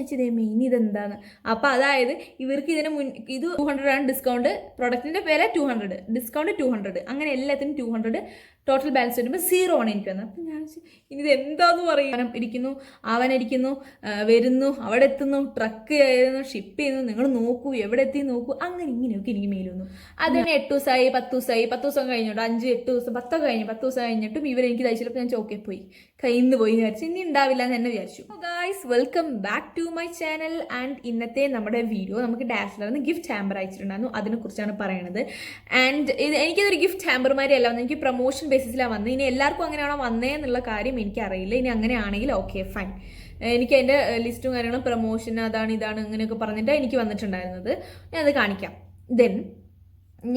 ഞാൻ ചെയ്തേ മെയിൻ ഇതെന്താണ്? അപ്പോൾ അതായത് ഇവർക്ക് ഇതിന് മുൻ ഇത് ടു ഹൺഡ്രഡ് ആണ് ഡിസ്കൗണ്ട് പ്രൊഡക്റ്റിന്റെ പേര് two hundred discount two hundred അങ്ങനെ എല്ലാത്തിനും ടു ഹൺഡ്രഡ് ടോട്ടൽ ബാലൻസ് വരുമ്പോൾ സീറോ ആണ് എനിക്ക് വന്നത് അപ്പം ഞാൻ ഇനി ഇത് എന്താന്ന് പറയും? ഇരിക്കുന്നു അവൻ ഇരിക്കുന്നു വരുന്നു അവിടെ എത്തുന്നു ട്രക്ക് ചെയ്യുന്നു ഷിപ്പ് ചെയ്യുന്നു നിങ്ങൾ നോക്കൂ എവിടെ എത്തി നോക്കൂ അങ്ങനെ ഇങ്ങനെയൊക്കെ എനിക്ക് മെയിൽ വന്നു. അതിന് എട്ട് ദിവസമായി പത്ത് ദിവസമായി പത്ത് ദിവസം കഴിഞ്ഞോട്ട് അഞ്ച് എട്ട് ദിവസം പത്തൊക്കെ കഴിഞ്ഞു പത്ത് ദിവസം കഴിഞ്ഞിട്ടും ഇവരെനിക്ക് തയ്ച്ചിട്ടപ്പോൾ ഞാൻ ചോക്കെ പോയി. കയ്യിൽ പോയി വിചാരിച്ചു ഇനി ഉണ്ടാവില്ല എന്ന് തന്നെ വിചാരിച്ചു. Guys welcome back to my channel and ഇന്നത്തെ നമ്മുടെ വീഡിയോ നമുക്ക് ഡാഷ്ലറിന്ന് ഗിഫ്റ്റ് ഹാമ്പർ അയച്ചിട്ടുണ്ടായിരുന്നു. അതിനെക്കുറിച്ചാണ് പറയുന്നത് ആൻഡ് ഇത് എനിക്കിതൊരു ഗിഫ്റ്റ് ഹാമ്പർമാരെ അല്ല എനിക്ക് പ്രൊമോഷൻ ബേസിസിലാണ് വന്നത്. ഇനി എല്ലാവർക്കും അങ്ങനെയാണോ വന്നേ എന്നുള്ള കാര്യം എനിക്കറിയില്ല. ഇനി അങ്ങനെയാണെങ്കിൽ ഓക്കെ ഫൈൻ എനിക്ക് അതിന്റെ ലിസ്റ്റും കാര്യങ്ങളും പ്രൊമോഷൻ അതാണ് ഇതാണ് ഇങ്ങനെയൊക്കെ പറഞ്ഞിട്ട് എനിക്ക് വന്നിട്ടുണ്ടായിരുന്നത്. ഞാൻ അത് കാണിക്കാം. ദെൻ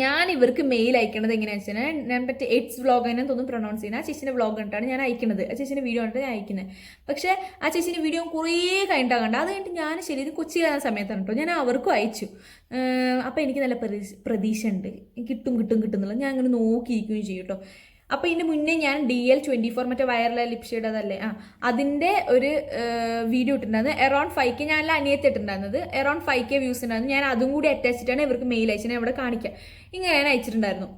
ഞാൻ ഇവർക്ക് മെയിൽ അയക്കണത് എങ്ങനെയാണെന്ന് വെച്ചാൽ ഞാൻ പറ്റി എയ്ഡ്സ് വ്ളോഗ് തന്നെ തോന്നുന്നു പ്രൊണൗൺസ് ചെയ്യുന്നത്. ആ ചേച്ചിന്റെ വ്ളോഗ് കണ്ടിട്ടാണ് ഞാൻ അയക്കുന്നത് ആ ചേച്ചിന്റെ വീഡിയോ കണ്ടിട്ട് ഞാൻ അയക്കുന്നത്. പക്ഷേ ആ ചേച്ചിന്റെ വീഡിയോ കുറേ കഴിഞ്ഞിട്ടാണ് കണ്ടത്. അത് കഴിഞ്ഞിട്ട് ഞാൻ ശരി ഇത് സമയത്താണ് കേട്ടോ. ഞാൻ അവർക്കും അയച്ചു. അപ്പോൾ എനിക്ക് നല്ല പ്രതീക്ഷ ഉണ്ട് കിട്ടും കിട്ടും കിട്ടും എന്നുള്ളത് ഞാൻ അങ്ങനെ നോക്കിയിരിക്കുകയും ചെയ്യും കേട്ടോ. അപ്പോൾ ഇതിന് മുന്നേ ഞാൻ ഡി എൽ ട്വന്റി ഫോർ മറ്റേ വയറിലെ ലിപ്ഷെയ്ഡ് ആ അതിന്റെ ഒരു വീഡിയോ ഇട്ടിട്ടുണ്ടായിരുന്നു. എറൗണ്ട് ഫൈവ് കെ ഞാനല്ല അനിയത്തി ഇട്ടിട്ടുണ്ടായിരുന്നത്. എറൗണ്ട് ഫൈവ് കെ വ്യൂസ് ഉണ്ടായിരുന്നു ഞാൻ അതും കൂടി അറ്റാച്ചിട്ടാണ് ഇവർക്ക് മെയിൽ അയച്ചത്. ഞാൻ ഇവിടെ കാണിക്കാം. ഇങ്ങനെ ഞാൻ അയച്ചിട്ടുണ്ടായിരുന്നു.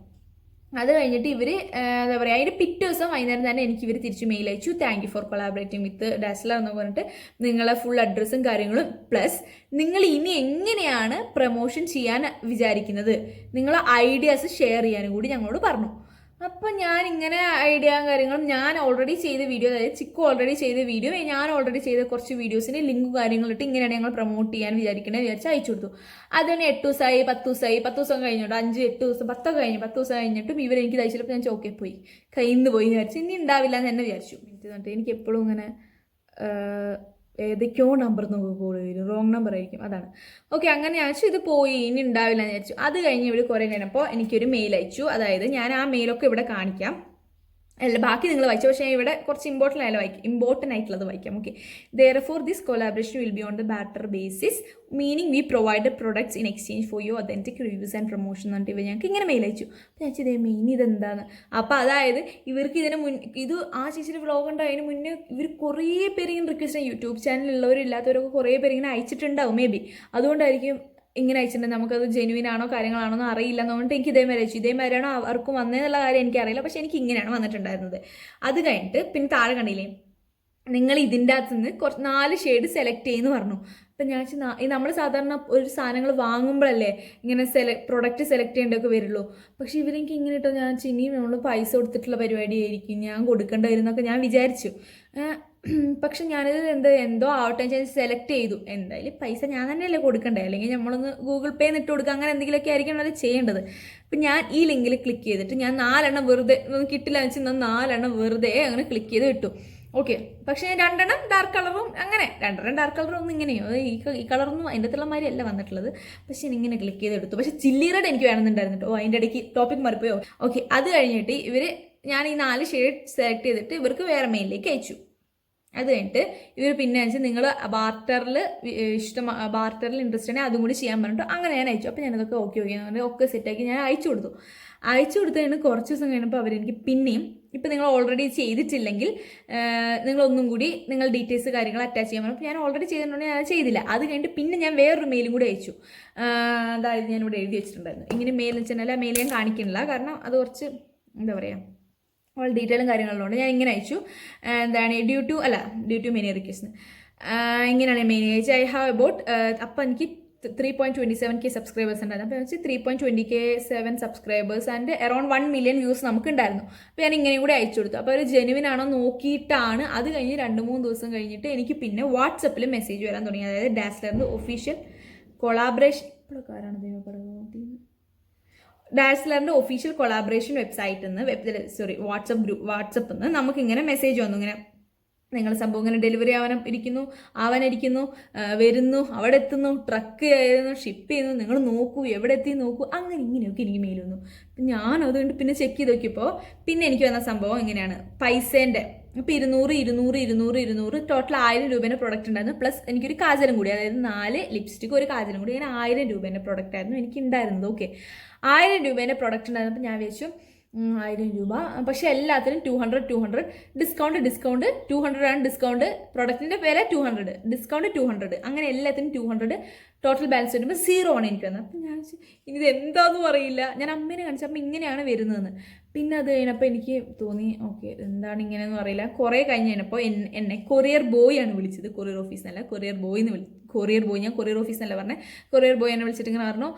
അത് കഴിഞ്ഞിട്ട് ഇവർ എന്താ പറയുക അതിന്റെ പിറ്റേ ദിവസം വൈകുന്നേരം തന്നെ എനിക്ക് ഇവർ തിരിച്ച് മെയിൽ അയച്ചു. Thank you for collaborating with Dazzler എന്ന് പറഞ്ഞിട്ട് നിങ്ങളെ ഫുൾ അഡ്രസ്സും കാര്യങ്ങളും. പ്ലസ് നിങ്ങൾ ഇനി എങ്ങനെയാണ് പ്രൊമോഷൻ ചെയ്യാൻ വിചാരിക്കുന്നത്? നിങ്ങളെ ഐഡിയാസ് ഷെയർ ചെയ്യാനും കൂടി ഞങ്ങളോട് പറഞ്ഞു. അപ്പം ഞാൻ ഇങ്ങനെ ഐഡിയ കാര്യങ്ങളും ഞാൻ ഓൾറെഡി ചെയ്ത വീഡിയോ അതായത് ചിക്കു ഓൾറെഡി ചെയ്ത വീഡിയോ ഞാൻ ഓൾറെഡി ചെയ്ത കുറച്ച് വീഡിയോസിന് ലിങ്കും കാര്യങ്ങളും ഇട്ട് ഇങ്ങനെയാണ് ഞങ്ങൾ പ്രൊമോട്ട് ചെയ്യാൻ വിചാരിക്കണേ വിചാരിച്ച് അയച്ചു കൊടുത്തു. അതിന് എട്ട് ദിവസമായി പത്ത് ദിവസമായി പത്ത് ദിവസം കഴിഞ്ഞോട്ട് അഞ്ച് എട്ട് ദിവസം പത്തൊക്കെ കഴിഞ്ഞു പത്ത് ദിവസം കഴിഞ്ഞിട്ടും ഇവരെനിക്ക് തയ്ച്ചപ്പോൾ ഞാൻ ചോക്കെ പോയി. കയ്യിൽ നിന്ന് പോയി വിചാരിച്ചു ഇനി ഉണ്ടാവില്ല എന്ന് തന്നെ വിചാരിച്ചു. എനിക്ക് എപ്പോഴും ഇങ്ങനെ ഏതൊക്കെയോ നമ്പർ നമുക്ക് കോൾ ചെയ്തു റോങ് നമ്പർ ആയിരിക്കും. അതാണ്. ഓക്കെ അങ്ങനെ അയച്ചു ഇത് പോയി ഇനി ഉണ്ടാവില്ല എന്ന് വിചാരിച്ചു. അത് കഴിഞ്ഞ് ഇവർ കുറേ കഴിഞ്ഞപ്പോൾ എനിക്കൊരു മെയിൽ അയച്ചു. അതായത് ഞാൻ ആ മെയിലൊക്കെ ഇവിടെ കാണിക്കാം. അല്ല ബാക്കി നിങ്ങൾ വായിച്ചു. പക്ഷേ ഇവിടെ കുറച്ച് ഇമ്പോർട്ടന്റ് ആയാലും വായിക്കും. ഇമ്പോർട്ടന്റ് ആയിട്ടുള്ളത് വായിക്കാം. Okay there for this collaboration will be on the barter basis meaning we provide products in exchange for you authentic reviews and promotion എന്ന് പറഞ്ഞിട്ട് ഇവർ ഞങ്ങൾക്ക് ഇങ്ങനെ മെയിൽ അയച്ചു. അപ്പോൾ ഞാൻ ചെയ്തേ മെയിൻ ഇതെന്താണ് അപ്പോൾ അതായത് ഇവർക്ക് ഇതിന് മുൻ ഇത് ആ ചേച്ചിയുടെ വ്ളോഗ് ഉണ്ട് അതിന് മുന്നേ ഇവർ കുറേ പേര് റിക്വസ്റ്റ് റിക്വസ്റ്റ് യൂട്യൂബ് ചാനലുള്ളവരും ഇല്ലാത്തവരൊക്കെ കുറേ പേര് ഇങ്ങനെ അയച്ചിട്ടുണ്ടാവും മേ ബി അതുകൊണ്ടായിരിക്കും ഇങ്ങനെ അയച്ചിട്ടുണ്ട്. നമുക്കത് ജെനുവിൻ ആണോ കാര്യങ്ങളാണോ എന്ന് അറിയില്ല എന്നുകൊണ്ട് എനിക്ക് ഇതേമാതിരി അയച്ചു. ഇതേമാതിരിയാണോ അവർക്കും വന്നതെന്നുള്ള കാര്യം എനിക്കറിയില്ല പക്ഷേ എനിക്ക് ഇങ്ങനെയാണ് വന്നിട്ടുണ്ടായിരുന്നത്. അത് കഴിഞ്ഞിട്ട് പിന്നെ താഴെ കണ്ടില്ലേ? നിങ്ങൾ ഇതിന്റെ അകത്ത് നിന്ന് കുറച്ച് നാല് ഷെയ്ഡ് സെലക്ട് ചെയ്യുന്നു പറഞ്ഞു. അപ്പം ഞാൻ ഈ നമ്മൾ സാധാരണ ഒരു സാധനങ്ങൾ വാങ്ങുമ്പോഴല്ലേ ഇങ്ങനെ സെല പ്രൊഡക്റ്റ് സെലക്ട് ചെയ്യേണ്ടതൊക്കെ വരുള്ളൂ. പക്ഷേ ഇവരെനിക്ക് ഇങ്ങനെ ഇട്ടോ ഞാൻ ഇനിയും നമ്മൾ പൈസ കൊടുത്തിട്ടുള്ള പരിപാടിയായിരിക്കും ഞാൻ കൊടുക്കേണ്ടി വരുന്നൊക്കെ ഞാൻ വിചാരിച്ചു. പക്ഷെ ഞാനിത് എന്ത് എന്തോ ആവട്ടെ ഞാൻ സെലക്ട് ചെയ്തു. എന്തായാലും പൈസ ഞാൻ തന്നെയല്ലേ കൊടുക്കണ്ടേ? അല്ലെങ്കിൽ നമ്മളൊന്ന് ഗൂഗിൾ പേ ഇട്ട് കൊടുക്കുക. അങ്ങനെ എന്തെങ്കിലുമൊക്കെ ആയിരിക്കണം അത് ചെയ്യേണ്ടത്. അപ്പം ഞാൻ ഈ ലിങ്കിൽ ക്ലിക്ക് ചെയ്തിട്ട് ഞാൻ നാലെണ്ണം വെറുതെ കിട്ടില്ല വെച്ച് ഞാൻ നാലെണ്ണം വെറുതെ അങ്ങനെ ക്ലിക്ക് ചെയ്ത് ഇട്ടു. ഓക്കെ പക്ഷേ രണ്ടെണ്ണം ഡാർക്ക് കളറും അങ്ങനെ രണ്ടെണ്ണം ഡാർക്ക് കളറും ഒന്നും ഇങ്ങനെയോ? ഈ ഈ കളറൊന്നും അതിന്റെ അകത്തുള്ള മാതിരി അല്ല വന്നിട്ടുള്ളത്. പക്ഷേ ഞാൻ ഇങ്ങനെ ക്ലിക്ക് ചെയ്ത് എടുത്തു. പക്ഷേ ചില്ലി റെഡ് എനിക്ക് വേണമെന്നുണ്ടായിരുന്നു കേട്ടോ. അതിന്റെ ഇടയ്ക്ക് ടോപ്പിക് മാറിപ്പോയോ? ഓക്കെ അത് കഴിഞ്ഞിട്ട് ഇവർ ഞാൻ ഈ നാല് ഷെയ്ഡ് സെലക്ട് ചെയ്തിട്ട് ഇവർക്ക് വേറെ മെയിലിലേക്ക് അയച്ചു. അത് കഴിഞ്ഞിട്ട് ഇവർ പിന്നെ വെച്ചാൽ നിങ്ങൾ ബാർട്ടറിൽ ഇഷ്ടം ബാർട്ടറിൽ ഇൻട്രസ്റ്റ് ആണെങ്കിൽ അതും കൂടി ചെയ്യാൻ പറഞ്ഞിട്ട് അങ്ങനെ ഞാൻ അയച്ചു. അപ്പോൾ ഞാനതൊക്കെ ഓക്കെ ഓക്കെ എന്ന് പറഞ്ഞാൽ ഒക്കെ സെറ്റാക്കി ഞാൻ അയച്ചു കൊടുത്തു. അയച്ചു കൊടുത്തു കഴിഞ്ഞ് കുറച്ച് ദിവസം കഴിഞ്ഞപ്പോൾ അവരെനിക്ക് പിന്നെയും ഇപ്പം നിങ്ങൾ ഓൾറെഡി ചെയ്തിട്ടില്ലെങ്കിൽ നിങ്ങളൊന്നും കൂടി നിങ്ങൾ ഡീറ്റെയിൽസ് കാര്യങ്ങൾ അറ്റാച്ച് ചെയ്യാൻ പറഞ്ഞു. ഞാൻ ഓൾറെഡി ചെയ്തിട്ടുണ്ടെങ്കിൽ ഞാൻ ചെയ്തില്ല. അത് കഴിഞ്ഞിട്ട് പിന്നെ ഞാൻ വേറൊരു മെയിലും കൂടി അയച്ചു. അതായത് ഞാൻ ഇവിടെ എഴുതി വെച്ചിട്ടുണ്ടായിരുന്നു. ഇങ്ങനെ മെയിൽ എന്ന് വെച്ചാൽ മെയിൽ ഞാൻ കാണിക്കുന്നില്ല. കാരണം അത് കുറച്ച് എന്താ പറയുക ഓൾ ഡീറ്റെയിലും കാര്യങ്ങളിലുണ്ട്. ഞാൻ ഇങ്ങനെ അയച്ചു. എന്താണ് ഡ്യൂ ടു അല്ല ഡ്യൂ ടു മെനി റിക്വസ്റ്റ് ഇങ്ങനെയാണ് മെയിൻ അയച്ചു ഐ ഹാവ് അബൌട്ട് അപ്പം എനിക്ക് three point twenty seven K subscribers ഉണ്ടായിരുന്നു അപ്പോൾ three point twenty K seven subscribers and around one million views നമുക്ക് ഉണ്ടായിരുന്നു അപ്പോൾ ഞാൻ ഇങ്ങനെ കൂടെ അയച്ചു കൊടുത്തു. അപ്പോൾ ഒരു ജെനുവിൻ ആണോ നോക്കിയിട്ടാണ് അത് കഴിഞ്ഞ് രണ്ട് മൂന്ന് ദിവസം കഴിഞ്ഞിട്ട് എനിക്ക് പിന്നെ വാട്സപ്പിൽ മെസ്സേജ് വരാൻ തുടങ്ങി. അതായത് ഡാസ്ലറിന്റെ ഒഫീഷ്യൽ കൊളാബറേഷൻ ഇപ്പോഴൊക്കെ ആരാണ് ദൈവപ്പെടുന്നത് ഡാസ്ലറിന്റെ ഒഫീഷ്യൽ കൊളാബറേഷൻ വെബ്സൈറ്റിൽ നിന്ന് വെബ് സോറി വാട്സപ്പ് ഗ്രൂപ്പ് വാട്സപ്പിൽ നിന്ന് നമുക്ക് ഇങ്ങനെ മെസ്സേജ് വന്നു. ഇങ്ങനെ നിങ്ങൾ സംഭവം ഇങ്ങനെ ഡെലിവറി ആവാൻ ഇരിക്കുന്നു ആവാനിരിക്കുന്നു വരുന്നു അവിടെ എത്തുന്നു ട്രക്ക് ചെയ്യുന്നു ഷിപ്പ് ചെയ്യുന്നു നിങ്ങൾ നോക്കൂ എവിടെ എത്തി നോക്കൂ അങ്ങനെ ഇങ്ങനെയൊക്കെ എനിക്ക് മെയിൽ വന്നു. ഞാൻ അതുകൊണ്ട് പിന്നെ ചെക്ക് ചെയ്ത് നോക്കിയപ്പോൾ പിന്നെ എനിക്ക് വന്ന സംഭവം ഇങ്ങനെയാണ്. പൈസേന്റെ ഇപ്പോൾ ഇരുന്നൂറ് ഇരുന്നൂറ് ഇരുന്നൂറ് ഇരുന്നൂറ് ടോട്ടൽ ആയിരം രൂപേന്റെ പ്രൊഡക്റ്റ് ഉണ്ടായിരുന്നു. പ്ലസ് എനിക്കൊരു കാജലും കൂടി അതായത് നാല് ലിപ്സ്റ്റിക് ഒരു കാജലും കൂടി. അങ്ങനെ ആയിരം രൂപേന്റെ പ്രൊഡക്റ്റ് ആയിരുന്നു എനിക്ക് ഉണ്ടായിരുന്നത് ഓക്കെ ആയിരം രൂപേന്റെ പ്രൊഡക്റ്റ് ഉണ്ടായിരുന്നപ്പോൾ ഞാൻ വിചാരിച്ചു ആയിരം രൂപ. പക്ഷേ എല്ലാത്തിനും two hundred two hundred discount discount two hundred ആണ് ഡിസ്കൗണ്ട് പ്രൊഡക്റ്റിന്റെ പേര് two hundred discount two hundred അങ്ങനെ എല്ലാത്തിനും ടു ഹൺഡ്രഡ് ടോട്ടൽ ബാലൻസ് വരുമ്പോൾ സീറോ ആണ് എനിക്ക് വന്നത് അപ്പം ഞാൻ ഇനി ഇത് എന്താണെന്നും അറിയില്ല. ഞാൻ അമ്മേനെ കാണിച്ചു അപ്പം ഇങ്ങനെയാണ് വരുന്നതെന്ന്. പിന്നെ അത് കഴിഞ്ഞപ്പോൾ എനിക്ക് തോന്നി ഓക്കെ എന്താണ് ഇങ്ങനെയെന്ന് അറിയില്ല. കുറേ കഴിഞ്ഞ് കഴിഞ്ഞപ്പോൾ എന്നെ കൊറിയർ ബോയ് ആണ് വിളിച്ചത് കൊറിയർ ഓഫീസ് കൊറിയർ ബോയ് എന്ന് വിളി കൊറിയർ ബോയ് ഞാൻ കൊറിയർ ഓഫീസ് എന്നല്ല പറഞ്ഞത് കൊറിയർ ബോയ് എന്നെ വിളിച്ചിട്ട് ഇങ്ങനെ പറഞ്ഞു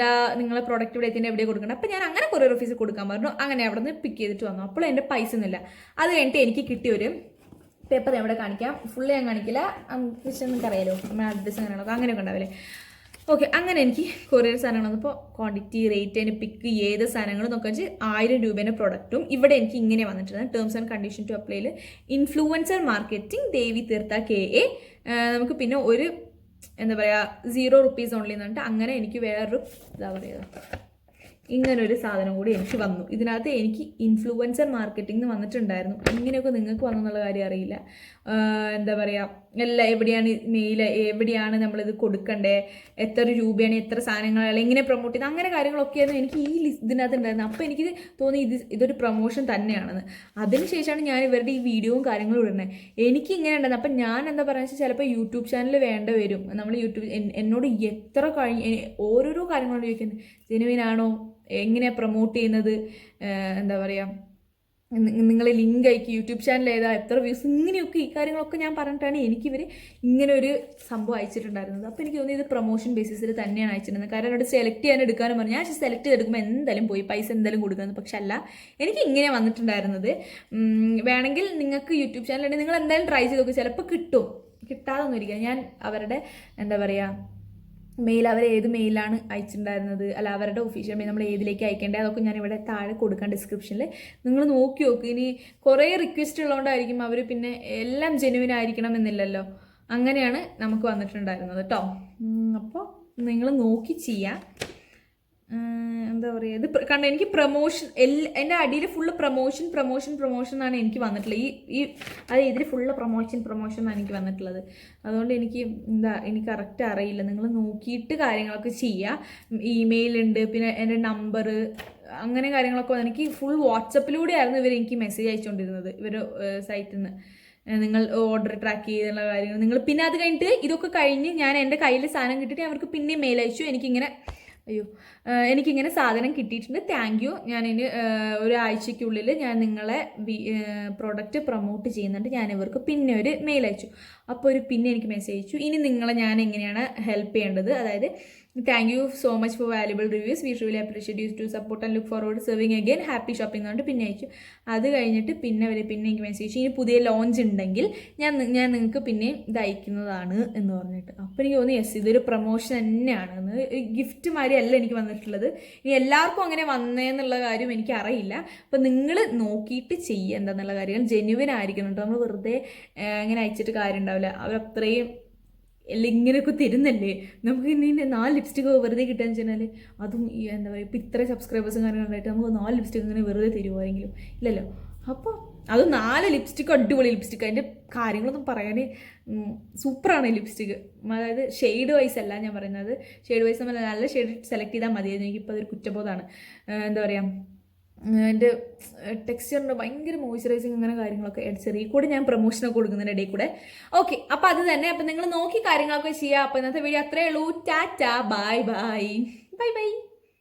ദാ നിങ്ങളെ പ്രോഡക്റ്റ് ഇവിടെ എത്തിന്റെ എവിടെ കൊടുക്കണം അപ്പോൾ ഞാൻ അങ്ങനെ കൊറിയർ ഓഫീസിൽ കൊടുക്കാൻ പറഞ്ഞു അങ്ങനെ അവിടെ നിന്ന് പിക്ക് ചെയ്തിട്ട് വന്നു. അപ്പോൾ എന്റെ പൈസ ഒന്നുമില്ല അത് കഴിഞ്ഞിട്ട് എനിക്ക് കിട്ടിയ ഒരു പേപ്പർ ഞാൻ ഇവിടെ കാണിക്കാം. ഫുള്ള് ഞാൻ കാണിക്കില്ല. പക്ഷെ നിങ്ങൾക്ക് അറിയാലോ നമ്മുടെ അഡ്രസ്സ് അങ്ങനെയാണോ അങ്ങനെയൊക്കെ ഉണ്ടാവില്ലേ? ഓക്കെ അങ്ങനെ എനിക്ക് കൊറിയർ സാധനങ്ങൾ വന്നപ്പോൾ ക്വാണ്ടിറ്റി റേറ്റ് അതിന് പിക്ക് ഏത് സാധനങ്ങൾ നോക്കാൻ വെച്ചാൽ ആയിരം രൂപേന്റെ പ്രൊഡക്റ്റും ഇവിടെ എനിക്ക് ഇങ്ങനെ വന്നിട്ടുണ്ട്. ടേംസ് ആൻഡ് കണ്ടീഷൻ ടു അപ്ലൈയിൽ ഇൻഫ്ലുവൻസർ മാർക്കറ്റിംഗ് ദേവി തീർത്ത കെ എ. നമുക്ക് പിന്നെ ഒരു എന്താ പറയുക സീറോ റുപ്പീസ് ഓൺലി എന്ന് പറഞ്ഞിട്ട് അങ്ങനെ എനിക്ക് വേറൊരു എന്താ പറയുക ഇങ്ങനൊരു സാധനം കൂടി എനിക്ക് വന്നു. ഇതിനകത്ത് എനിക്ക് ഇൻഫ്ലുവൻസർ മാർക്കറ്റിംഗ് വന്നിട്ടുണ്ടായിരുന്നു. ഇങ്ങനെയൊക്കെ നിങ്ങൾക്ക് വന്നു എന്നുള്ള കാര്യം അറിയില്ല. എന്താ പറയുക എല്ലാ എവിടെയാണ് മെയിൽ എവിടെയാണ് നമ്മളിത് കൊടുക്കണ്ടേ? എത്ര രൂപയാണ് എത്ര സാധനങ്ങളാണ് എങ്ങനെ പ്രൊമോട്ട് ചെയ്ത് അങ്ങനെ കാര്യങ്ങളൊക്കെയായിരുന്നു എനിക്ക് ഈ ഇതിനകത്ത് ഉണ്ടായിരുന്നത്. അപ്പോൾ എനിക്ക് തോന്നി ഇത് ഇതൊരു പ്രൊമോഷൻ തന്നെയാണെന്ന്. അതിനുശേഷമാണ് ഞാൻ ഇവരുടെ ഈ വീഡിയോയും കാര്യങ്ങളും ഇടുന്നത്. എനിക്ക് ഇങ്ങനെ ഉണ്ടായിരുന്നു. അപ്പം ഞാൻ എന്താ പറയുക വെച്ചാൽ ചിലപ്പോൾ യൂട്യൂബ് ചാനൽ വേണ്ട വരും. നമ്മൾ യൂട്യൂബ് എന്നോട് എത്ര കഴിഞ്ഞ് ഓരോരോ കാര്യങ്ങളോട് ചോദിക്കുന്നത്. ജെനുവിനാണോ എങ്ങനെ പ്രൊമോട്ട് ചെയ്യുന്നത്? എന്താ പറയുക നിങ്ങൾ ലിങ്ക് അയക്കി യൂട്യൂബ് ചാനൽ ഏതാ എത്ര വ്യൂസ് ഇങ്ങനെയൊക്കെ ഈ കാര്യങ്ങളൊക്കെ ഞാൻ പറഞ്ഞിട്ടാണ് എനിക്കിവർ ഇങ്ങനെ ഒരു സംഭവം അയച്ചിട്ടുണ്ടായിരുന്നത്. അപ്പോൾ എനിക്ക് തോന്നി ഇത് പ്രൊമോഷൻ ബേസിസിൽ തന്നെയാണ് അയച്ചിരുന്നത് കാരണം എന്നോട് സെലക്ട് ചെയ്യാൻ എടുക്കാനും പറഞ്ഞു. ഞാൻ സെലക്ട് ചെയ്തെടുക്കുമ്പോൾ എന്തായാലും പോയി പൈസ എന്തായാലും കൊടുക്കുന്നത് പക്ഷേ അല്ല എനിക്ക് ഇങ്ങനെ വന്നിട്ടുണ്ടായിരുന്നത്. വേണമെങ്കിൽ നിങ്ങൾക്ക് യൂട്യൂബ് ചാനൽ ഉണ്ടെങ്കിൽ നിങ്ങൾ എന്തായാലും ട്രൈ ചെയ്ത് നോക്കുക ചിലപ്പോൾ കിട്ടും. കിട്ടാതൊന്നും ഇരിക്കുക ഞാൻ അവരുടെ എന്താ പറയുക മെയിൽ അവർ ഏത് മെയിലാണ് അയച്ചിട്ടുണ്ടായിരുന്നത്? അല്ല അവരുടെ ഒഫീഷ്യൽ മെയിൽ നമ്മൾ ഏതിലേക്ക് അയക്കേണ്ടത്? അതൊക്കെ ഞാൻ ഇവിടെ താഴെ കൊടുക്കാം ഡിസ്ക്രിപ്ഷനിൽ നിങ്ങൾ നോക്കി നോക്ക്. ഇനി കുറേ റിക്വസ്റ്റ് ഉള്ളതുകൊണ്ടായിരിക്കും അവർ പിന്നെ എല്ലാം ജെനുവിൻ ആയിരിക്കണം എന്നില്ലല്ലോ. അങ്ങനെയാണ് നമുക്ക് വന്നിട്ടുണ്ടായിരുന്നത് കേട്ടോ അപ്പോൾ നിങ്ങൾ നോക്കി ചെയ്യാം. എന്താ പറയുക ഇത് കാരണം എനിക്ക് പ്രൊമോഷൻ എല്ലാ എന്റെ അടിയിൽ ഫുള്ള് പ്രൊമോഷൻ പ്രൊമോഷൻ പ്രൊമോഷൻ എന്നാണ് എനിക്ക് വന്നിട്ടുള്ളത്. ഈ ഈ അത് ഇതിൽ ഫുള്ള് പ്രൊമോഷൻ പ്രൊമോഷൻ എന്നാണ് എനിക്ക് വന്നിട്ടുള്ളത്. അതുകൊണ്ട് എനിക്ക് എന്താ എനിക്ക് കറക്റ്റ് അറിയില്ല. നിങ്ങൾ നോക്കിയിട്ട് കാര്യങ്ങളൊക്കെ ചെയ്യുക ഇമെയിൽ ഉണ്ട് പിന്നെ എന്റെ നമ്പർ അങ്ങനെ കാര്യങ്ങളൊക്കെ എനിക്ക് ഫുൾ വാട്സപ്പിലൂടെ ആയിരുന്നു ഇവർ എനിക്ക് മെസ്സേജ് അയച്ചുകൊണ്ടിരുന്നത് ഇവർ സൈറ്റിൽ നിന്ന് നിങ്ങൾ ഓർഡർ ട്രാക്ക് ചെയ്തുള്ള കാര്യങ്ങൾ. നിങ്ങൾ പിന്നെ അത് കഴിഞ്ഞിട്ട് ഇതൊക്കെ കഴിഞ്ഞ് ഞാൻ എന്റെ കയ്യിൽ സാധനം കിട്ടിയിട്ട് അവർക്ക് പിന്നെ മെയിൽ അയച്ചു. എനിക്കിങ്ങനെ അയ്യോ. എനിക്കിങ്ങനെ സാധനം കിട്ടിയിട്ടുണ്ട്. താങ്ക് യു ഞാനിന് ഒരാഴ്ചയ്ക്കുള്ളിൽ ഞാൻ നിങ്ങളെ പ്രോഡക്റ്റ് പ്രൊമോട്ട് ചെയ്യുന്നുണ്ട്. ഞാൻ ഇവർക്ക് പിന്നെ ഒരു മെയിൽ അയച്ചു. അപ്പോൾ ഒരു പിന്നെ എനിക്ക് മെസ്സേജ് അയച്ചു. ഇനി നിങ്ങളെ ഞാൻ എങ്ങനെയാണ് ഹെൽപ്പ് ചെയ്യേണ്ടത്? അതായത് thank you so much for valuable reviews we really appreciate use to support and look forward serving again happy shopping പറഞ്ഞിട്ട് പിന്നെ അയച്ചു. അത് കഴിഞ്ഞിട്ട് പിന്നെ അവർ പിന്നെ എനിക്ക് മെസ്സേജ് ഇനി പുതിയ ലോഞ്ച് ഉണ്ടെങ്കിൽ ഞാൻ ഞാൻ നിങ്ങൾക്ക് പിന്നെ ഇത് അയക്കുന്നതാണ് എന്ന് പറഞ്ഞിട്ട്. അപ്പോൾ എനിക്ക് തോന്നി യെസ് ഇതൊരു പ്രൊമോഷൻ തന്നെയാണ് എന്ന്. ഗിഫ്റ്റ് മാതിരി അല്ല എനിക്ക് വന്നിട്ടുള്ളത്. ഇനി എല്ലാവർക്കും അങ്ങനെ വന്നേന്നുള്ള കാര്യം എനിക്ക് അറിയില്ല. അപ്പോൾ നിങ്ങൾ നോക്കിയിട്ട് ചെയ്യുക എന്താണെന്നുള്ള കാര്യങ്ങൾ. ജെന്യുവൻ ആയിരിക്കണം കേട്ടോ നമ്മൾ വെറുതെ അങ്ങനെ അയച്ചിട്ട് കാര്യം അവർ അത്രയും എല്ലാം ഇങ്ങനെയൊക്കെ തരുന്നല്ലേ? നമുക്ക് ഇനി നാല് ലിപ്സ്റ്റിക്ക് വെറുതെ കിട്ടാന്ന് വെച്ചാൽ അതും ഈ എന്താ പറയുക ഇപ്പം ഇത്ര സബ്സ്ക്രൈബേഴ്സും കാര്യങ്ങളുണ്ടായിട്ട് നമുക്ക് നാല് ലിപ്സ്റ്റിക് ഇങ്ങനെ വെറുതെ തരുമായിരിക്കും ഇല്ലല്ലോ? അപ്പോൾ അത് നാല് ലിപ്സ്റ്റിക്ക് അടിപൊളി ലിപ്സ്റ്റിക്ക് അതിന്റെ കാര്യങ്ങളൊന്നും പറയാൻ സൂപ്പറാണ് ഈ ലിപ്സ്റ്റിക്ക് അതായത് ഷെയ്ഡ് വൈസ് അല്ല ഞാൻ പറയുന്നത്. ഷെയ്ഡ് വൈസ് നമ്മൾ നല്ല ഷെയ്ഡ് സെലക്ട് ചെയ്താൽ മതിയായിരുന്നു. എനിക്കിപ്പോൾ അതൊരു കുറ്റബോധമാണ്. എന്താ പറയുക എന്റെ ടെക്സ്ചറിന്റെ ഭയങ്കര മോയ്സ്ചറൈസിങ് അങ്ങനെ കാര്യങ്ങളൊക്കെ ചെറിയ കൂടെ ഞാൻ പ്രൊമോഷനൊക്കെ കൊടുക്കുന്നതിന്റെ ഇടയിൽ കൂടെ. ഓക്കെ അപ്പോൾ അത് തന്നെ. അപ്പം നിങ്ങൾ നോക്കി കാര്യങ്ങളൊക്കെ ചെയ്യുക അപ്പോൾ ഇന്നത്തെ വീഡിയോ അത്രയേ ഉള്ളൂ. Tata bye bye bye bye